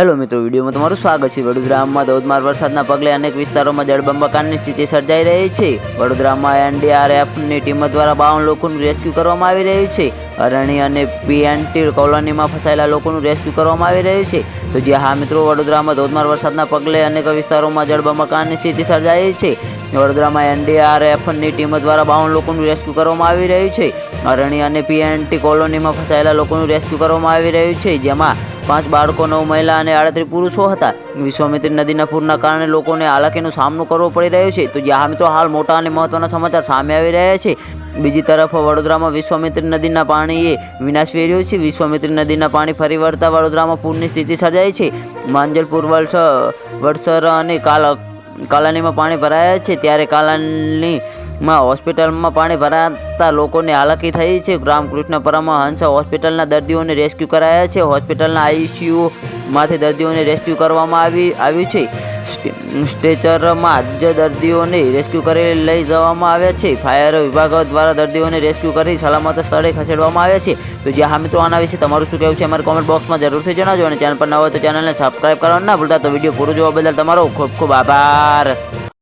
Hello મિત્રો, વિડીયોમાં તમારું સ્વાગત છે. વડોદરામાં ધોધમાર વરસાદના પગલે અનેક વિસ્તારોમાં જળબંબાકારની સ્થિતિ સર્જાઈ રહી છે. વડોદરામાં એનડીઆરએફની ટીમ દ્વારા બાવન લોકોનું રેસ્ક્યુ કરવામાં આવી રહ્યું છે. અરણી અને પીએનટી કોલોનીમાં ફસાયેલા લોકોનું રેસ્ક્યુ કરવામાં આવી રહ્યું છે. તો જે હા મિત્રો, વડોદરામાં ધોધમાર વરસાદના પગલે અનેક વિસ્તારોમાં જળબંબાકારની સ્થિતિ સર્જાઈ છે. વડોદરામાં એનડીઆરએફની ટીમ દ્વારા બાવન લોકોનું રેસ્ક્યુ કરવામાં આવી રહ્યું છે. અરણી અને પીએનટી કોલોનીમાં ફસાયેલા લોકોનું રેસ્ક્યુ કરવામાં આવી રહ્યું છે. જેમાં પાંચ બાળકો, નવ મહિલા અને આડત્રીસ પુરુષો હતા. વિશ્વામિત્રી નદીના પૂરના કારણે લોકોને હાલાકીનો સામનો કરવો પડી રહ્યો છે. તો જ્યાં તો હાલ મોટા અને મહત્વના સમાચાર સામે આવી રહ્યા છે, બીજી તરફ વડોદરામાં વિશ્વામિત્રી નદીના પાણીએ વિનાશ વેર્યો છે. વિશ્વામિત્રી નદીના પાણી ફરી વળતા વડોદરામાં પૂરની સ્થિતિ સર્જાઈ છે. વલસ, વડસર અને કાલ, કાલાનીમાં પાણી ભરાયા છે. ત્યારે કાલાનીમાં હોસ્પિટલમાં પાણી ભરાતા લોકોને હાલાકી થઈ છે. રામકૃષ્ણ પરમહંસ હોસ્પિટલના દર્દીઓને રેસ્ક્યુ કરાયા છે. હોસ્પિટલના આઈસીયુમાંથી દર્દીઓને રેસ્ક્યુ કરવામાં આવી, આવ્યું છે. સ્ટેચરમાં જ દર્દીઓને રેસ્ક્યુ કરી લઈ જવામાં આવ્યા છે. ફાયર વિભાગ દ્વારા દર્દીઓને રેસ્ક્યુ કરી સલામત સ્થળે ખસેડવામાં આવ્યા છે. તો જ્યાં હા મિત્રો, આના વિશે તમારું શું કહેવું છે? અમારા કોમેન્ટ બોક્સમાં જરૂરથી જણાવજો અને ચેનલ પર ન હોય તો ચેનલને સબસ્ક્રાઈબ કરવાનું ના ભૂલતા. તો વીડિયો પૂરો જોવા બદલ તમારો ખૂબ ખૂબ આભાર.